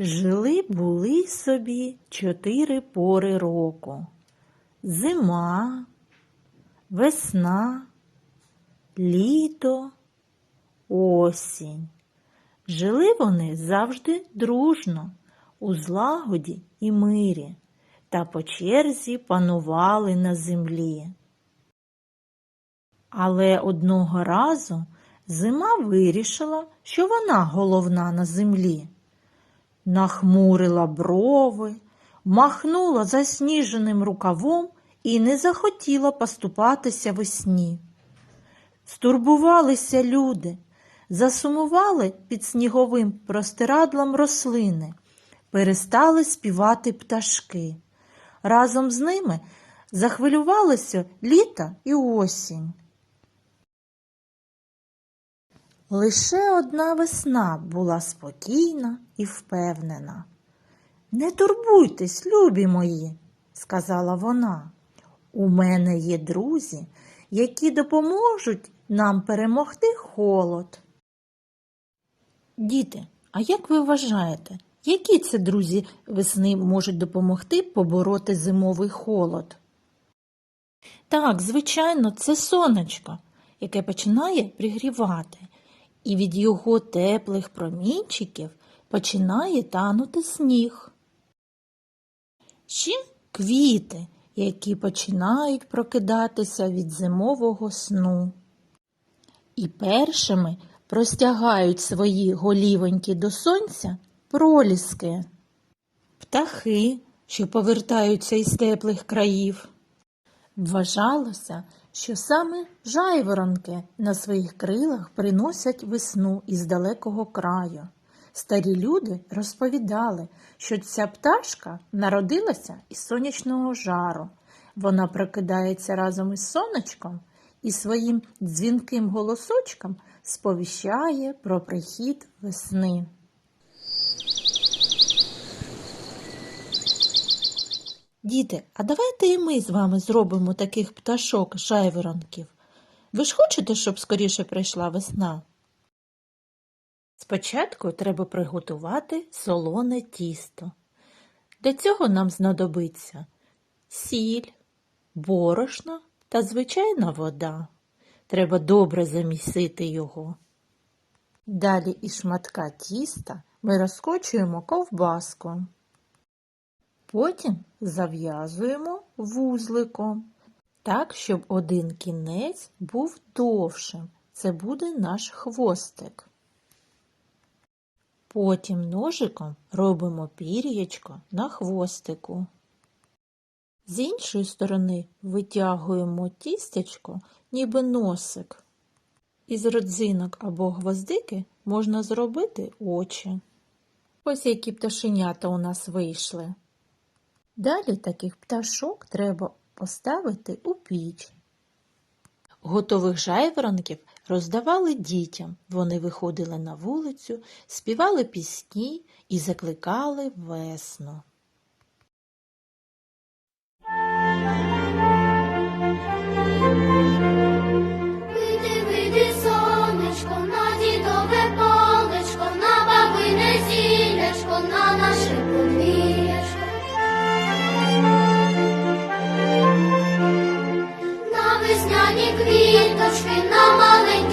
Жили були собі чотири пори року. Зима, весна, літо, осінь. Жили вони завжди дружно, у злагоді і мирі, та по черзі панували на землі. Але одного разу зима вирішила, що вона головна на землі. Нахмурила брови, махнула засніженим рукавом і не захотіла поступатися весні. Стурбувалися люди, засумували під сніговим простирадлом рослини, перестали співати пташки. Разом з ними захвилювалися літо і осінь. Лише одна весна була спокійна і впевнена. Не турбуйтесь, любі мої, сказала вона. У мене є друзі, які допоможуть нам перемогти холод. Діти, а як ви вважаєте, які це друзі весни можуть допомогти побороти зимовий холод? Так, звичайно, це сонечко, яке починає пригрівати, і від його теплих промінчиків починає танути сніг. Ще квіти, які починають прокидатися від зимового сну. І першими простягають свої голівоньки до сонця проліски, птахи, що повертаються із теплих країв. Вважалося, що саме жайворонки на своїх крилах приносять весну із далекого краю. Старі люди розповідали, що ця пташка народилася із сонячного жару. Вона прокидається разом із сонечком і своїм дзвінким голосочком сповіщає про прихід весни. Діти, а давайте і ми з вами зробимо таких пташок жайворонків. Ви ж хочете, щоб скоріше прийшла весна? Спочатку треба приготувати солоне тісто. Для цього нам знадобиться сіль, борошно та звичайна вода. Треба добре замісити його. Далі із шматка тіста ми розкочуємо ковбаску. Потім зав'язуємо вузликом, так, щоб один кінець був довшим. Це буде наш хвостик. Потім ножиком робимо пір'ячко на хвостику. З іншої сторони витягуємо тістечко, ніби носик. Із родзинок або гвоздики можна зробити очі. Ось які пташенята у нас вийшли. Далі таких пташок треба поставити у піч. Готових жайворонків роздавали дітям. Вони виходили на вулицю, співали пісні і закликали весну.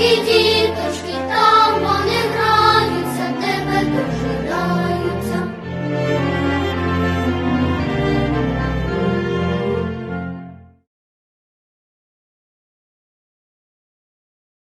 На